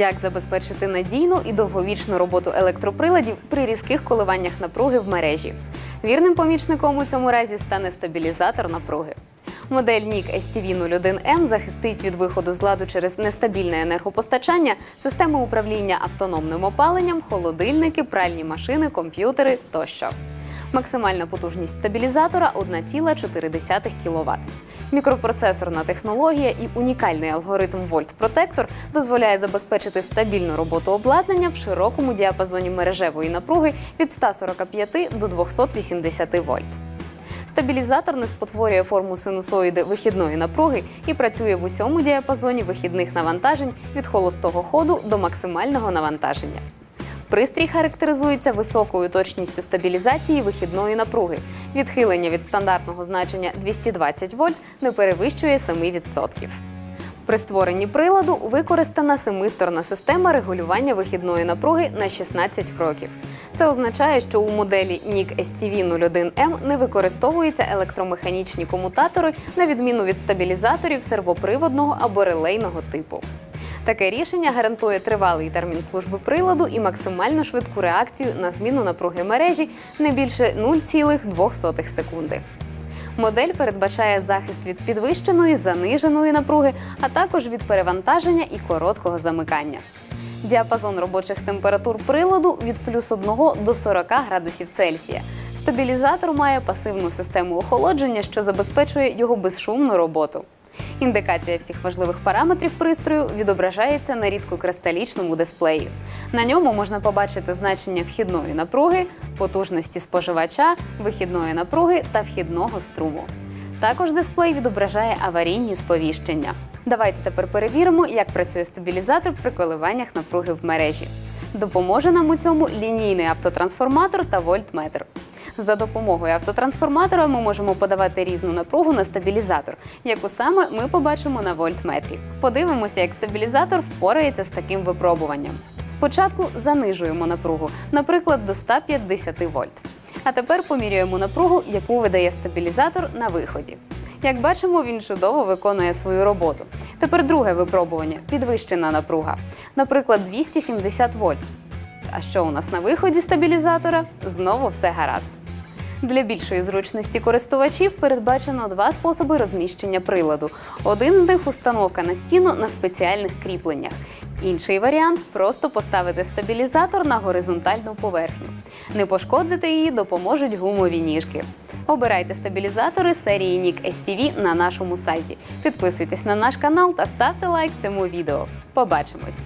Як забезпечити надійну і довговічну роботу електроприладів при різких коливаннях напруги в мережі? Вірним помічником у цьому разі стане стабілізатор напруги. Модель NIC STV01M захистить від виходу з ладу через нестабільне енергопостачання, системи управління автономним опаленням, холодильники, пральні машини, комп'ютери тощо. Максимальна потужність стабілізатора 1,4 кВт. Мікропроцесорна технологія і унікальний алгоритм Volt Protector дозволяє забезпечити стабільну роботу обладнання в широкому діапазоні мережевої напруги від 145 до 280 вольт. Стабілізатор не спотворює форму синусоїди вихідної напруги і працює в усьому діапазоні вихідних навантажень від холостого ходу до максимального навантаження. Пристрій характеризується високою точністю стабілізації вихідної напруги. Відхилення від стандартного значення 220 вольт не перевищує 7%. При створенні приладу використана семисторна система регулювання вихідної напруги на 16 кроків. Це означає, що у моделі NIC STV01M не використовуються електромеханічні комутатори на відміну від стабілізаторів сервоприводного або релейного типу. Таке рішення гарантує тривалий термін служби приладу і максимально швидку реакцію на зміну напруги мережі не більше 0,2 секунди. Модель передбачає захист від підвищеної, заниженої напруги, а також від перевантаження і короткого замикання. Діапазон робочих температур приладу від плюс 1 до 40 градусів Цельсія. Стабілізатор має пасивну систему охолодження, що забезпечує його безшумну роботу. Індикація всіх важливих параметрів пристрою відображається на рідкокристалічному дисплеї. На ньому можна побачити значення вхідної напруги, потужності споживача, вихідної напруги та вхідного струму. Також дисплей відображає аварійні сповіщення. Давайте тепер перевіримо, як працює стабілізатор при коливаннях напруги в мережі. Допоможе нам у цьому лінійний автотрансформатор та вольтметр. За допомогою автотрансформатора ми можемо подавати різну напругу на стабілізатор, яку саме ми побачимо на вольтметрі. Подивимося, як стабілізатор впорається з таким випробуванням. Спочатку занижуємо напругу, наприклад, до 150 вольт. А тепер поміряємо напругу, яку видає стабілізатор на виході. Як бачимо, він чудово виконує свою роботу. Тепер друге випробування підвищена напруга, наприклад, 270 вольт. А що у нас на виході стабілізатора? Знову все гаразд. Для більшої зручності користувачів передбачено два способи розміщення приладу. Один з них установка на стіну на спеціальних кріпленнях. Інший варіант просто поставити стабілізатор на горизонтальну поверхню. Не пошкодити її допоможуть гумові ніжки. Обирайте стабілізатори серії NIC STV на нашому сайті. Підписуйтесь на наш канал та ставте лайк цьому відео. Побачимось!